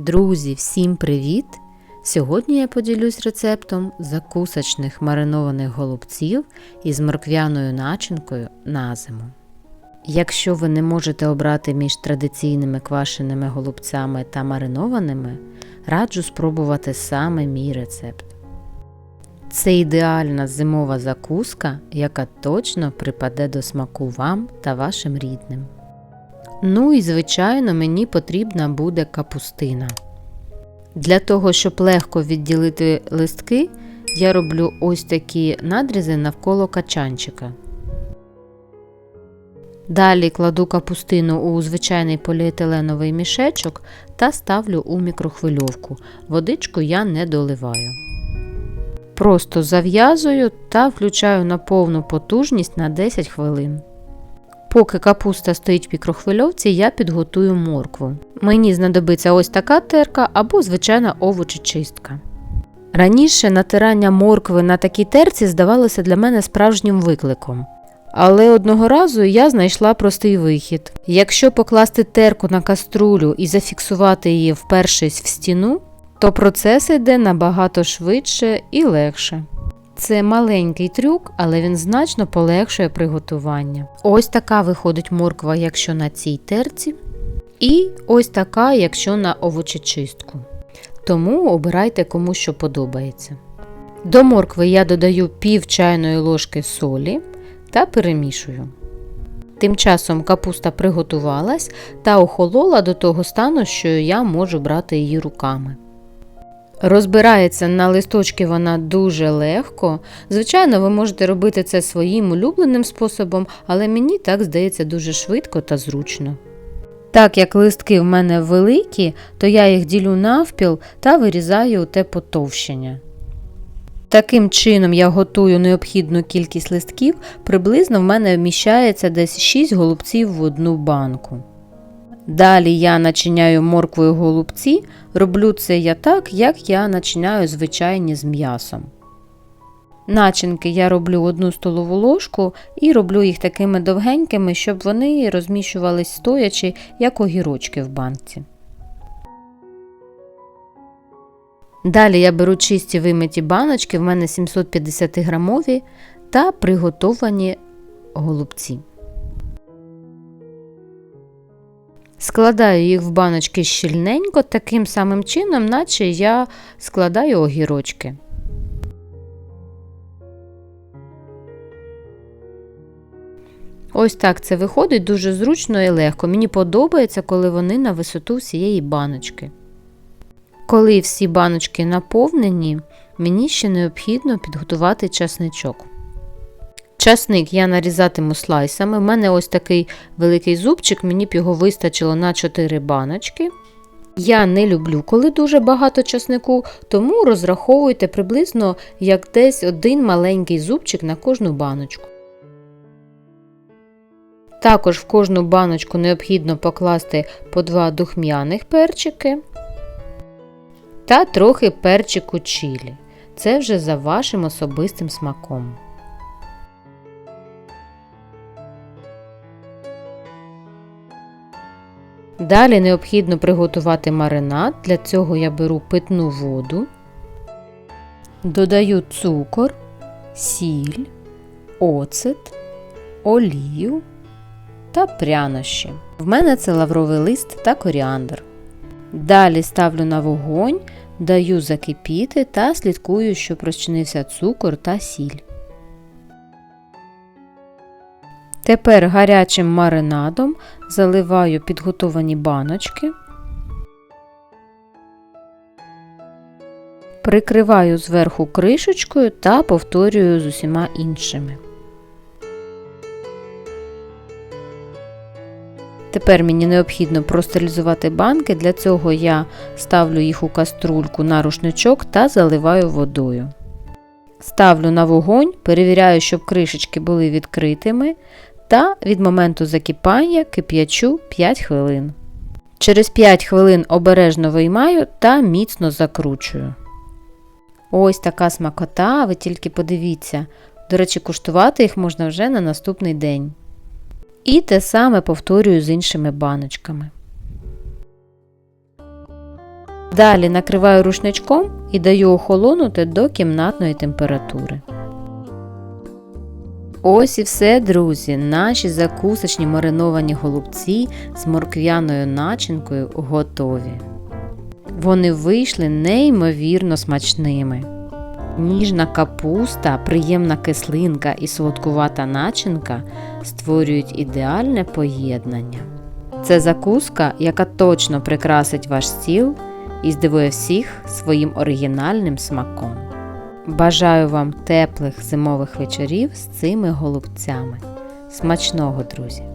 Друзі, всім привіт! Сьогодні я поділюсь рецептом закусочних маринованих голубців із морквяною начинкою на зиму. Якщо ви не можете обрати між традиційними квашеними голубцями та маринованими, раджу спробувати саме мій рецепт. Це ідеальна зимова закуска, яка точно припаде до смаку вам та вашим рідним. Ну і, звичайно, мені потрібна буде капустина. Для того, щоб легко відділити листки, я роблю ось такі надрізи навколо качанчика. Далі кладу капустину у звичайний поліетиленовий мішечок та ставлю у мікрохвильовку. Водичку я не доливаю. Просто зав'язую та включаю на повну потужність на 10 хвилин. Поки капуста стоїть в мікрохвильовці, я підготую моркву. Мені знадобиться ось така терка або звичайна овочечистка. Раніше натирання моркви на такій терці здавалося для мене справжнім викликом. Але одного разу я знайшла простий вихід. Якщо покласти терку на каструлю і зафіксувати її впершись в стіну, то процес йде набагато швидше і легше. Це маленький трюк, але він значно полегшує приготування. Ось така виходить морква, якщо на цій терці, і ось така, якщо на овочечистку. Тому обирайте кому що подобається. До моркви я додаю пів чайної ложки солі та перемішую. Тим часом капуста приготувалась та охолола до того стану, що я можу брати її руками. Розбирається на листочки вона дуже легко. Звичайно, ви можете робити це своїм улюбленим способом, але мені так здається дуже швидко та зручно. Так як листки в мене великі, то я їх ділю навпіл та вирізаю те потовщення. Таким чином я готую необхідну кількість листків, приблизно в мене вміщається десь 6 голубців в одну банку. Далі я начиняю морквою голубці, роблю це я так, як я начиняю звичайні з м'ясом. Начинки я роблю одну столову ложку і роблю їх такими довгенькими, щоб вони розміщувались стоячи, як огірочки в банці. Далі я беру чисті вимиті баночки, в мене 750 грамові та приготовані голубці. Складаю їх в баночки щільненько, таким самим чином, наче я складаю огірочки. Ось так це виходить дуже зручно і легко. Мені подобається, коли вони на висоту всієї баночки. Коли всі баночки наповнені, мені ще необхідно підготувати часничок. Часник я нарізатиму слайсами. У мене ось такий великий зубчик, мені б його вистачило на 4 баночки. Я не люблю, коли дуже багато часнику, тому розраховуйте приблизно як десь один маленький зубчик на кожну баночку. Також в кожну баночку необхідно покласти по два духмяних перчики та трохи перчику чилі. Це вже за вашим особистим смаком. Далі необхідно приготувати маринад. Для цього я беру питну воду, додаю цукор, сіль, оцет, олію та прянощі. В мене це лавровий лист та коріандр. Далі ставлю на вогонь, даю закипіти та слідкую, щоб розчинився цукор та сіль. Тепер гарячим маринадом заливаю підготовані баночки, прикриваю зверху кришечкою та повторюю з усіма іншими. Тепер мені необхідно простерилізувати банки, для цього я ставлю їх у каструльку на рушничок та заливаю водою. Ставлю на вогонь, перевіряю, щоб кришечки були відкритими, та від моменту закипання кип'ячу 5 хвилин. Через 5 хвилин обережно виймаю та міцно закручую. Ось така смакота, ви тільки подивіться. До речі, куштувати їх можна вже на наступний день. І те саме повторюю з іншими баночками. Далі накриваю рушничком і даю охолонути до кімнатної температури. Ось і все, друзі. Наші закусочні мариновані голубці з морквяною начинкою готові. Вони вийшли неймовірно смачними. Ніжна капуста, приємна кислинка і солодкувата начинка створюють ідеальне поєднання. Це закуска, яка точно прикрасить ваш стіл і здивує всіх своїм оригінальним смаком. Бажаю вам теплих зимових вечорів з цими голубцями. Смачного, друзі!